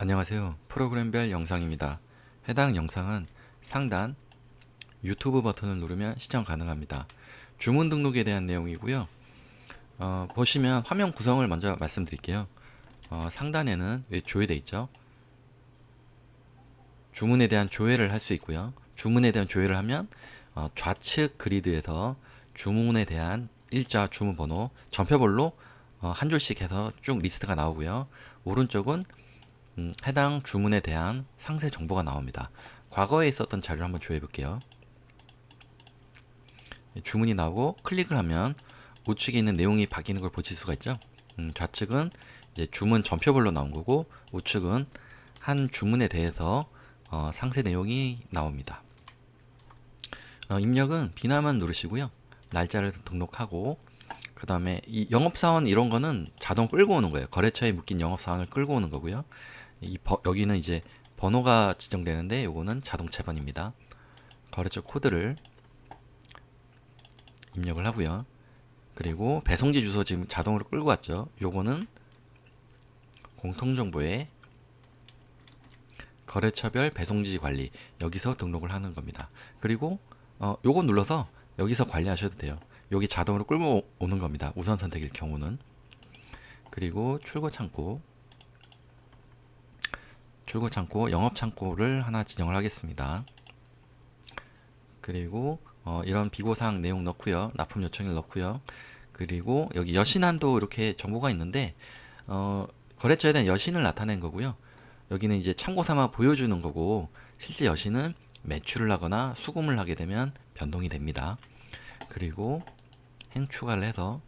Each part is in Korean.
안녕하세요. 프로그램별 영상입니다. 해당 영상은 상단 유튜브 버튼을 누르면 시청 가능합니다. 주문 등록에 대한 내용이고요. 어, 보시면 화면 구성을 먼저 말씀드릴게요. 어, 상단에는 조회돼 있죠. 주문에 대한 조회를 할 수 있고요. 주문에 대한 조회를 하면 어, 좌측 그리드에서 주문에 대한 일자 주문 번호 전표별로 어, 한 줄씩 해서 쭉 리스트가 나오고요. 오른쪽은 음, 해당 주문에 대한 상세 정보가 나옵니다. 과거에 있었던 자료를 한번 조회해 볼게요. 주문이 나오고 클릭을 하면 우측에 있는 내용이 바뀌는 걸 보실 수가 있죠. 음, 좌측은 이제 주문 전표별로 나온 거고 우측은 한 주문에 대해서 어, 상세 내용이 나옵니다. 어, 입력은 비나만 누르시고요. 날짜를 등록하고 그 다음에 이 영업사원 이런 거는 자동 끌고 오는 거예요. 거래처에 묶인 영업사원을 끌고 오는 거고요. 이 버- 여기는 이제 번호가 지정되는데 요거는 자동 채번입니다. 거래처 코드를 입력을 하고요. 그리고 배송지 주소 지금 자동으로 끌고 왔죠. 요거는 공통정보에 거래처별 배송지 관리 여기서 등록을 하는 겁니다. 그리고 어, 요거 눌러서 여기서 관리하셔도 돼요. 여기 자동으로 끌고 오- 오는 겁니다. 우선 선택일 경우는 그리고 출고 창고 출고 창고 영업 창고를 하나 지정을 하겠습니다. 그리고 어, 이런 비고사항 내용 넣고요. 납품 요청일 넣고요. 그리고 여기 여신한도 이렇게 정보가 있는데 어, 거래처에 대한 여신을 나타낸 거고요. 여기는 이제 참고 삼아 보여주는 거고 실제 여신은 매출을 하거나 수금을 하게 되면 변동이 됩니다. 그리고 행 추가를 해서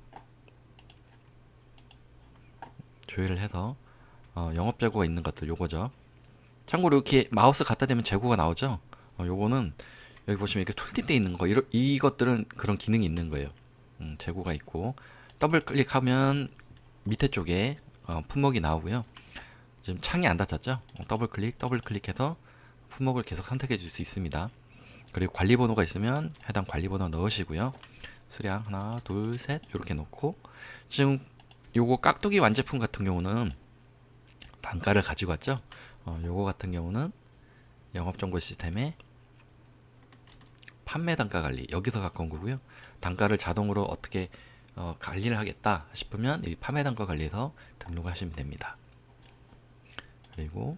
조회를 해서 어, 영업 재고가 있는 것들 요거죠. 참고로 이렇게 마우스 갖다 대면 재고가 나오죠. 어, 요거는 여기 보시면 이렇게 툴팁 돼 있는 거 이러, 이것들은 그런 기능이 있는 거예요. 음, 재고가 있고 더블 클릭하면 밑에 쪽에 어, 품목이 나오고요. 지금 창이 안 닫혔죠? 어, 더블 클릭, 더블 클릭해서 품목을 계속 선택해 줄 수 있습니다. 그리고 관리 번호가 있으면 해당 관리 번호 넣으시고요. 수량 하나, 둘, 셋 이렇게 놓고 지금 요거 깍두기 완제품 같은 경우는 단가를 가지고 왔죠. 어, 요거 같은 경우는 영업정보 시스템에 판매 단가 관리 여기서 온 거고요. 단가를 자동으로 어떻게 어, 관리를 하겠다 싶으면 이 판매 단가 관리에서 등록하시면 됩니다. 그리고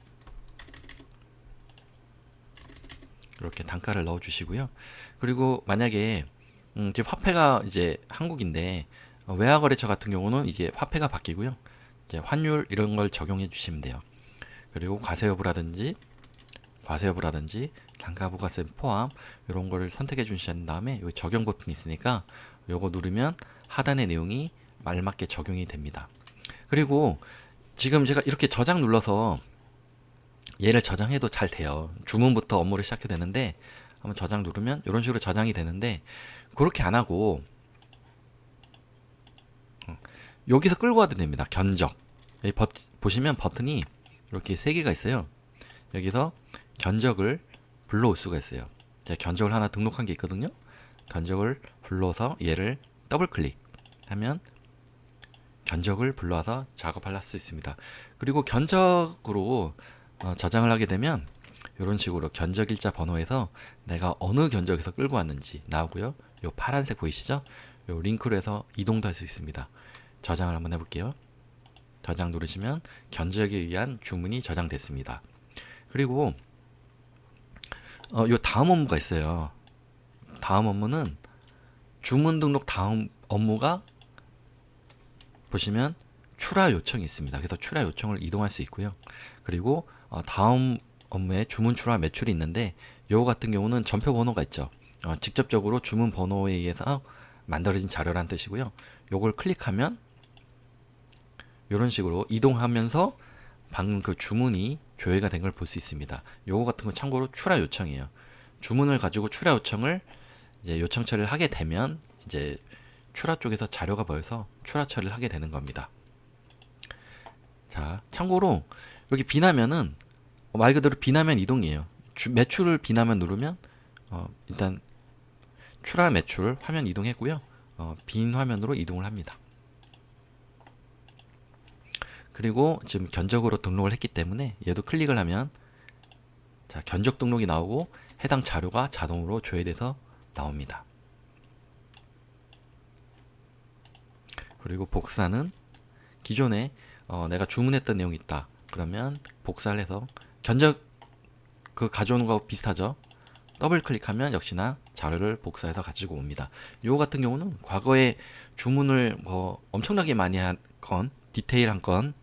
이렇게 단가를 넣어 주시고요. 그리고 만약에 음, 지금 화폐가 이제 한국인데 어, 외화 거래처 같은 경우는 이제 화폐가 바뀌고요. 이제 환율 이런 걸 적용해 주시면 돼요. 그리고 과세 여부라든지 과세 여부라든지 단가 부가세 포함 이런 거를 선택해 주신 다음에 여기 적용 버튼이 있으니까 요거 누르면 하단의 내용이 말맞게 적용이 됩니다. 그리고 지금 제가 이렇게 저장 눌러서 얘를 저장해도 잘 돼요. 주문부터 업무를 시작해도 되는데 한번 저장 누르면 이런 식으로 저장이 되는데 그렇게 안 하고 어, 여기서 끌고 와도 됩니다. 견적 여기 버, 보시면 버튼이 이렇게 세 개가 있어요. 여기서 견적을 불러올 수가 있어요. 제가 견적을 하나 등록한 게 있거든요. 견적을 불러서 얘를 더블 클릭하면 견적을 불러와서 작업할 수 있습니다. 그리고 견적으로 어, 저장을 하게 되면 이런 식으로 견적 일자 번호에서 내가 어느 견적에서 끌고 왔는지 나오고요. 요 파란색 보이시죠? 요 링크로 해서 이동도 할 수 있습니다. 저장을 한번 해볼게요. 저장 누르시면 견적에 의한 주문이 저장됐습니다. 그리고 어, 요 다음 업무가 있어요. 다음 업무는 주문 등록 다음 업무가 보시면 출하 요청이 있습니다. 그래서 출하 요청을 이동할 수 있고요. 그리고 어, 다음 업무에 주문 출하 매출이 있는데 요거 같은 경우는 전표 번호가 있죠. 어, 직접적으로 주문 번호에 의해서 만들어진 자료란 뜻이고요. 요걸 클릭하면 이런 식으로 이동하면서 방금 그 주문이 조회가 된 걸 볼 수 있습니다. 요거 같은 거 참고로 출하 요청이에요. 주문을 가지고 출하 요청을 이제 요청 처리를 하게 되면 이제 출하 쪽에서 자료가 보여서 출하 처리를 하게 되는 겁니다. 자, 참고로 여기 비나면은 어, 말 그대로 비나면 이동이에요. 주, 매출을 비나면 누르면 어, 일단 출하 매출 화면 이동했고요. 어, 빈 화면으로 이동을 합니다. 그리고 지금 견적으로 등록을 했기 때문에 얘도 클릭을 하면 자, 견적 등록이 나오고 해당 자료가 자동으로 조회돼서 나옵니다. 그리고 복사는 기존에 어, 내가 주문했던 내용이 있다. 그러면 복사를 해서 견적 그 가져오는 거 비슷하죠. 더블 클릭하면 역시나 자료를 복사해서 가지고 옵니다. 요 같은 경우는 과거에 주문을 뭐 엄청나게 많이 한 건, 디테일한 건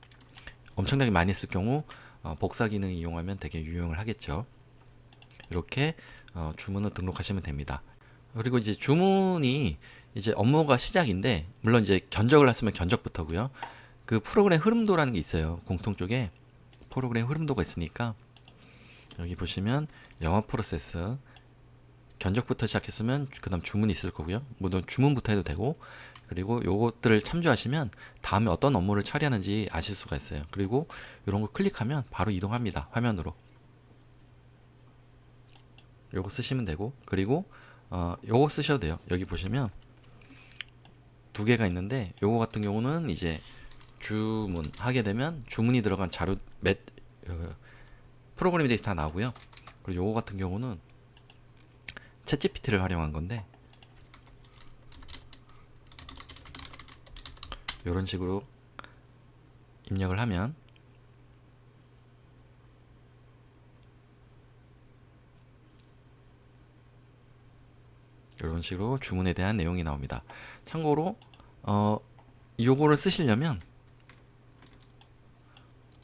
엄청나게 많이 했을 경우 어, 복사 기능 이용하면 되게 유용을 하겠죠. 이렇게 어, 주문을 등록하시면 됩니다. 그리고 이제 주문이 이제 업무가 시작인데 물론 이제 견적을 했으면 견적부터고요. 그 프로그램 흐름도라는 게 있어요. 공통 쪽에 프로그램 흐름도가 있으니까 여기 보시면 영업 프로세스 견적부터 시작했으면 그다음 주문이 있을 거고요. 물론 주문부터 해도 되고 그리고 요것들을 참조하시면 다음에 어떤 업무를 처리하는지 아실 수가 있어요. 그리고 이런 거 클릭하면 바로 이동합니다. 화면으로. 요거 쓰시면 되고 그리고 어 요거 쓰셔도 돼요. 여기 보시면 두 개가 있는데 요거 같은 경우는 이제 주문 하게 되면 주문이 들어간 자료 몇 어, 프로그램이 다 나오고요. 그리고 요거 같은 경우는 챗GPT를 활용한 건데 이런 식으로 입력을 하면 이런 식으로 주문에 대한 내용이 나옵니다. 참고로 어 요거를 쓰시려면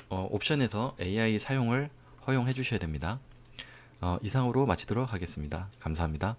어, 옵션에서 AI 사용을 허용해 주셔야 됩니다. 어, 이상으로 마치도록 하겠습니다. 감사합니다.